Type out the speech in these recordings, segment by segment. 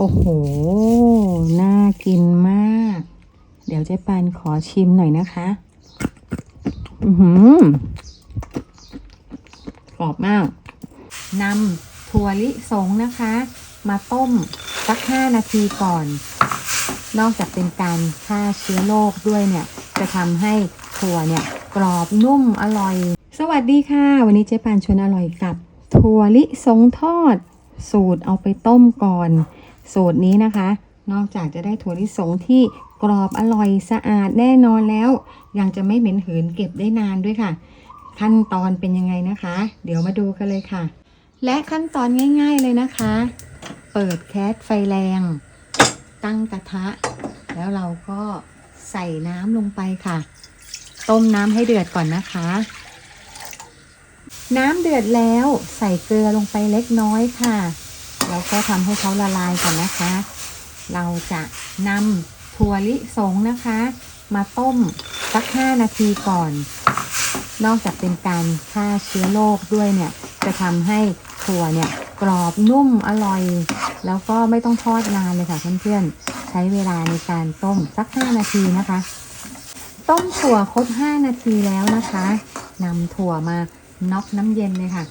โอ้โห น่ากินมาก เดี๋ยวเจ๊ปานขอชิมหน่อยนะคะ อือหือกรอบมาก นำถั่วลิสงนะคะ มาต้มสัก 5 นาทีก่อน นอกจากเป็นการฆ่าเชื้อโรคด้วยเนี่ย จะทำให้ถั่วเนี่ย กรอบนุ่มอร่อย สวัสดีค่ะ วันนี้เจ๊ปานชวนอร่อยกับ ถั่วลิสงทอด สูตรเอาไปต้มก่อน สูตรนี้นะคะ นอกจากจะได้ถั่วลิสงที่กรอบอร่อยสะอาดแน่นอนแล้ว ยังจะไม่เหม็นหืนเก็บได้นานด้วยค่ะ ขั้นตอนเป็นยังไงนะคะ เดี๋ยวมาดูกันเลยค่ะ และขั้นตอนง่าย ๆเลยนะคะ เปิดแก๊สไฟแรง ตั้งกระทะ แล้วเราก็ใส่น้ำลงไปค่ะ ต้มน้ำให้เดือดก่อนนะคะ น้ำเดือดแล้วใส่เกลือลงไปเล็กน้อยค่ะ แล้วก็ทำให้เขาละลายก่อนนะคะ เราจะนำถั่วลิสงนะคะ มาต้มสัก 5 นาทีก่อน นอกจากเป็นการฆ่าเชื้อโรคด้วยเนี่ย จะทำให้ถั่วเนี่ยกรอบนุ่มอร่อย แล้วก็ไม่ต้องทอดนานเลยค่ะเพื่อนๆ ใช้เวลาในการต้มสัก 5 นาทีนะคะ ต้มถั่วครบ 5 นาทีแล้วนะคะนำถั่วมาน็อกน้ำเย็นเลยค่ะ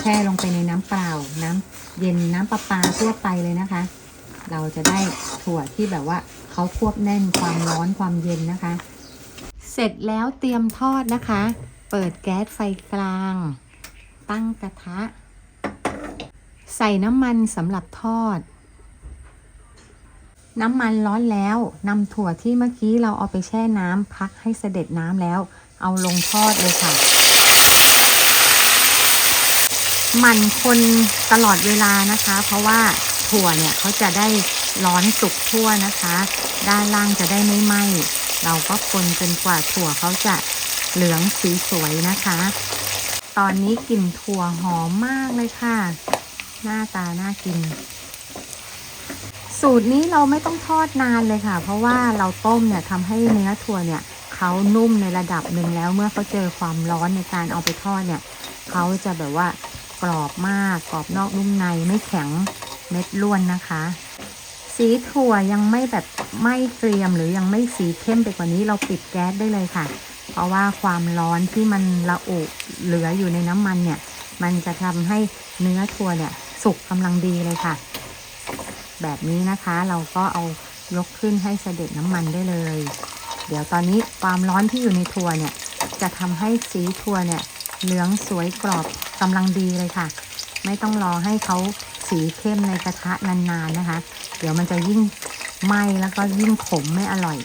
แช่ลงไปในน้ำเปล่า น้ำเย็นน้ำประปาทั่วไปเลยนะคะ เราจะได้ถั่วที่แบบว่าเขาควบแน่นความร้อนความเย็นนะคะ เสร็จแล้วเตรียมทอดนะคะ เปิดแก๊สไฟกลาง ตั้งกระทะ ใส่น้ำมันสำหรับทอด น้ำมันร้อนแล้วนำถั่วที่เมื่อกี้เราเอาไปแช่น้ำพักให้เสด็จน้ำแล้ว เอาลงทอดเลยค่ะ หมันคนตลอดเวลานะคะ เพราะว่าถั่วเนี่ยเขาจะได้ร้อนสุกทั่วนะคะ ด้านล่างจะได้ไม่ไหม้เราก็คนจนกว่าถั่วเขาจะเหลืองสีสวยนะคะ ตอนนี้กลิ่นถั่วหอมมากเลยค่ะ หน้าตาน่ากิน สูตรนี้เราไม่ต้องทอดนานเลยค่ะ เพราะว่าเราต้มเนี่ยทำให้เนื้อถั่วเนี่ยเขานุ่มในระดับหนึ่งแล้วเมื่อเขาเจอความร้อนในการเอาไปทอดเนี่ยเขาจะแบบว่า กรอบมากกรอบนอกนุ่มในไม่แข็งเม็ดล้วนนะคะ สีถั่วยังไม่แบบไม่เกรียมหรือยังไม่สีเข้มไปกว่านี้เราปิดแก๊สได้เลยค่ะ เพราะว่าความร้อนที่มันระอุเหลืออยู่ในน้ำมันเนี่ย มันจะทำให้เนื้อถั่วเนี่ยสุกกำลังดีเลยค่ะ แบบนี้นะคะเราก็เอายกขึ้นให้เสด็จน้ำมันได้เลย เดี๋ยวตอนนี้ความร้อนที่อยู่ในถั่วเนี่ย จะทำให้สีถั่วเนี่ยเหลืองสวยกรอบ กำลังดีเลยค่ะ ไม่ต้องรอให้เขาสีเข้มในกระทะนานๆนะคะ เดี๋ยวมันจะยิ่งไหม้แล้วก็ยิ่งขมไม่อร่อย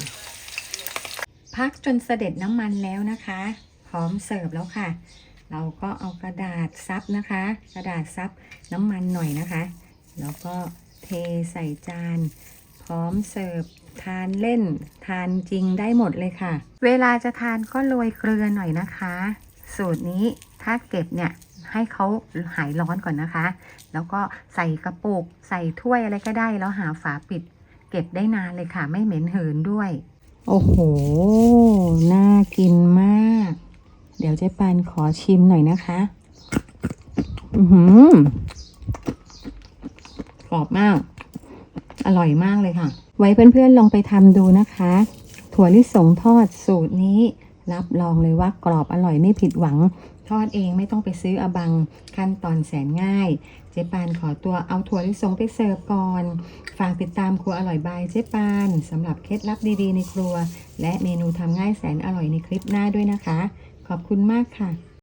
พักจนเสด็จน้ำมันแล้วนะคะ พร้อมเสิร์ฟแล้วค่ะ เราก็เอากระดาษซับนะคะ กระดาษซับน้ำมันหน่อยนะคะ แล้วก็เทใส่จานพร้อมเสิร์ฟทานเล่น ทานจริงได้หมดเลยค่ะ เวลาจะทานก็โรยเกลือหน่อยนะคะ สูตรนี้ถ้าเก็บเนี่ย ให้เขาหายร้อนก่อนนะคะ แล้วก็ใส่กระปุก ใส่ถ้วยอะไรก็ได้ แล้วหาฝาปิด เก็บได้นานเลยค่ะ ไม่เหม็นหืนด้วย โอ้โห น่ากินมาก เดี๋ยวเจ๊ปานขอชิมหน่อยนะคะ อือหือกรอบมาก อร่อยมากเลยค่ะ ไว้เพื่อนๆลองไปทำดูนะคะ ถั่วลิสงทอดสูตรนี้ รับรองเลยว่ากรอบอร่อยไม่ผิดหวัง ทอดเองไม่ต้องไปซื้ออบังขั้นตอนแสนง่าย เจ๊ปานขอตัวเอาถั่วลิสงไปเสิร์ฟก่อน ฝากติดตามครัวอร่อยบายเจ๊ปานสำหรับเคล็ดลับดีๆในครัว และเมนูทำง่ายแสนอร่อยในคลิปหน้าด้วยนะคะ ขอบคุณมากค่ะ